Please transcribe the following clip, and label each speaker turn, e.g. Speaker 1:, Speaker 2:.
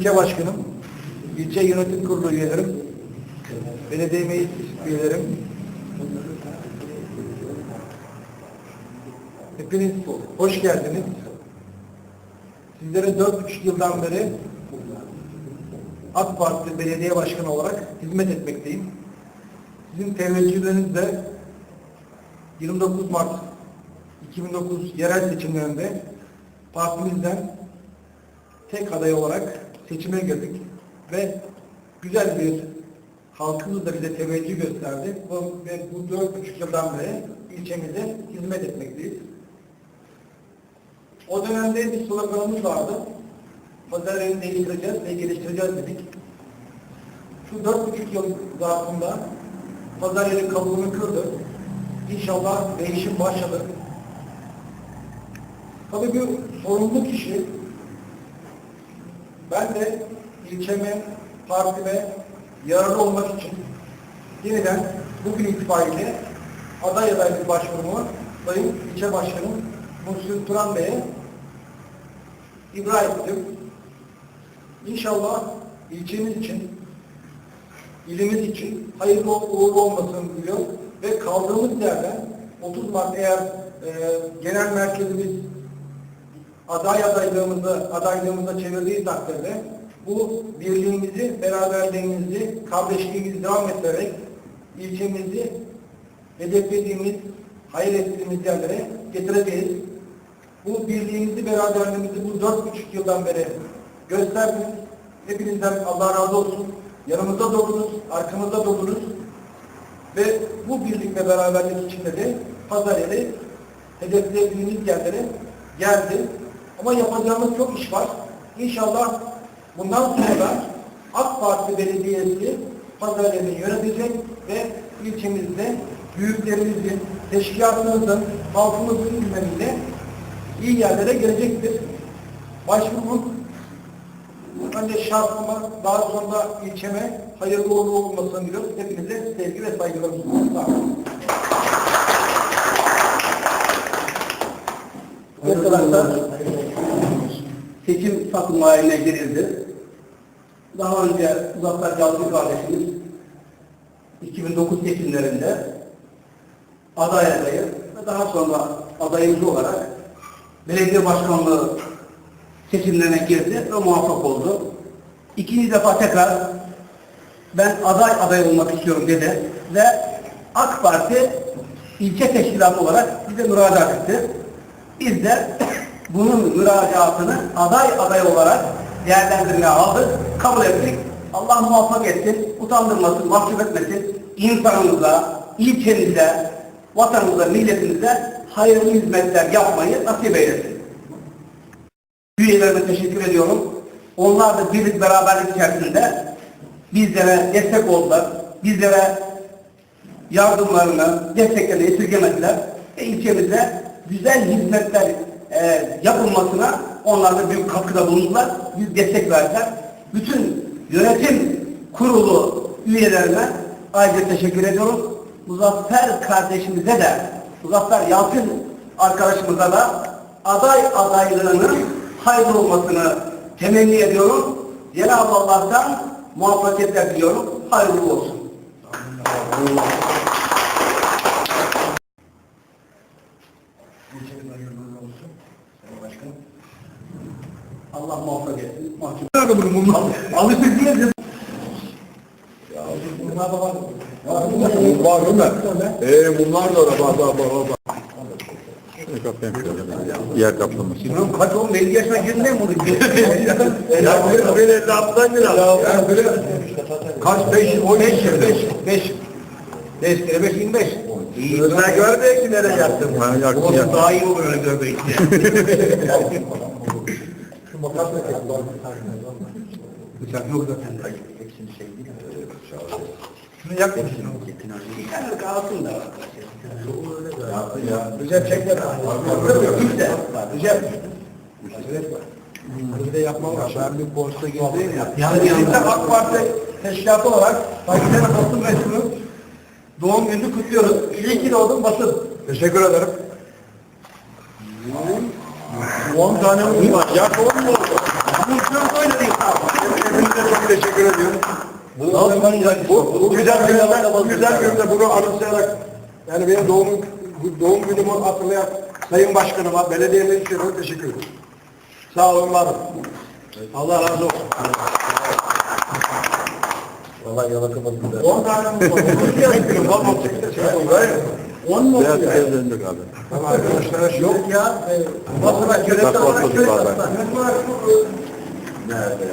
Speaker 1: İlçe başkanım, ilçe yönetim kurulu üyelerim, belediye meclis üyelerim, hepiniz hoş geldiniz. Sizlere dört buçuk yıldan beri AK Parti belediye başkanı olarak hizmet etmekteyim. Sizin teveccühlerinizle 29 Mart 2009 yerel seçimlerinde partimizden tek aday olarak seçime girdik ve güzel bir halkımız da bize teveccüh gösterdi Bu- ve bu dört buçuk yıldan beri ilçemize hizmet etmekteyiz. O dönemde bir sloganımız vardı. Pazar yerini değiştireceğiz ve geliştireceğiz dedik. Şu dört buçuk yıl zarfında pazar yeri kabuğunu kırdı. İnşallah değişim başladı. Tabii bir sorumlu kişi ben de ilçeme, partime yararlı olmak için yeniden bugün itibariyle aday adaylık başvurumu Sayın İlçe Başkanım Muhsin Turan Bey'e ibra ettim. İnşallah ilçemiz için, ilimiz için hayırlı uğurlu olmasını diliyor ve kaldığımız yerden 30 Mart eğer e, genel merkezimiz aday adaylığımızı adaylığımıza çevirdiği takdirde bu birliğimizi, beraberliğimizi, kardeşliğimizi devam ettirerek ilçemizi hedeflediğimiz, hayal ettiğimiz yerlere getireceğiz. Bu birliğimizi, beraberliğimizi bu dört buçuk yıldan beri gösterdiniz. Hepinizden Allah razı olsun. Yanımızda dolunuz, arkamızda dolunuz. Ve bu birlik ve beraberlik içinde de pazar yeri hedeflediğimiz yerlere geldi. Ama yapacağımız çok iş var. İnşallah bundan sonra AK Parti Belediyesi pazar yerini yönetecek ve ilçemizde büyüklerimizin, teşkilatımızın, halkımızın hizmetiyle iyi yerlere gelecektir. Başvurumun önce şahsıma, daha sonra ilçeme hayırlı uğurlu olmasını diliyoruz. Hepinize sevgi ve saygılarımı sunuyorum. Sağ olun.
Speaker 2: Arkadaşlar seçim takım haline girildi. Daha önce Muzaffer Calcı kardeşimiz 2009 seçimlerinde aday adayı ve daha sonra adayımız olarak belediye başkanlığı seçimlerine girdi ve muvaffak oldu. İkinci defa tekrar ben aday aday olmak istiyorum dedi ve AK Parti ilçe teşkilatı olarak bize müracaat etti. Biz de bunun müracaatını aday aday olarak değerlendirmeye aldık, kabul ettik. Allah muvaffak etsin, utandırmasın, mahcup etmesin. İnsanımıza, ilçemize, vatanımıza, milletimize hayırlı hizmetler yapmayı nasip eylesin. Üyelerime teşekkür ediyorum. Onlar da birlik beraberlik içerisinde bizlere destek oldular. Bizlere yardımlarını, desteklerini esirgemediler. Ve ilçemize güzel hizmetler e, yapılmasına onlar da büyük katkıda bulundular. Biz destek verdiler. Bütün yönetim kurulu üyelerine ayrıca teşekkür ediyorum. Muzaffer kardeşimize de, Muzaffer Yalçın arkadaşımıza da aday adaylığının hayırlı olmasını temenni ediyorum. Cenab-ı Allah'tan muvaffakiyetler diliyorum. Hayırlı olsun.
Speaker 1: İlçemiz hayırlı uğurlu olsun. Sayın Başkanım.
Speaker 2: Allah muvaffak etsin. Mahcup
Speaker 1: Nerede bunu bunlar? Alıştık de. Ya bunlar da var.
Speaker 3: Var değil mi? Ee, bunlar da var. Bak bak bak bak. Yer kaplaması.
Speaker 2: Bunun kaç oğlum 50 yaşına mi bunu?
Speaker 3: Ya bir etraftan biraz.
Speaker 1: Ya böyle kaç? Beş, on beş, beş, beş. Beş kere beş, yirmi beş.
Speaker 3: Gözler görmüyor ki nereye
Speaker 2: Oğlum
Speaker 3: yaktın.
Speaker 2: daha iyi olur öyle görmek diye.
Speaker 1: Şu makas da kes.
Speaker 2: Bıçak yok zaten.
Speaker 1: Hepsini şey değil. Şunu yak hepsini.
Speaker 2: Bir tane kalsın da.
Speaker 1: Ya, ya. Recep çekme. Hiç de. Recep. Acele var. Bir de yapmam var. Ben bir borçta girdim ya.
Speaker 2: Yani
Speaker 1: Yani de AK Parti teşkilatı olarak Fakirlere Basın Mesulü doğum gününü kutluyoruz. İyi ki doğdun basın.
Speaker 3: Teşekkür ederim. 10 tane umut var. Ya kolay mı
Speaker 2: oldu? Umutlar böyle değil.
Speaker 3: Hepinize çok teşekkür ediyorum. Bu, bu, bu güzel günde, güzel günde bunu anımsayarak, yani benim doğum, doğum günümü hatırlayan Sayın Başkanıma, belediye meclisine teşekkür ederim. Sağ olun, var. Allah razı olsun.
Speaker 2: Vallahi yalaka bakın.
Speaker 1: 10 tane mi? 10
Speaker 3: tane mi? 10 tane mi? 10 mu
Speaker 2: Beyaz
Speaker 3: oluyor?
Speaker 2: beyaz önlük abi.
Speaker 3: Tamam arkadaşlara şöyle. Yok
Speaker 1: ya. E, Basına kürete olarak şöyle
Speaker 2: Nerede?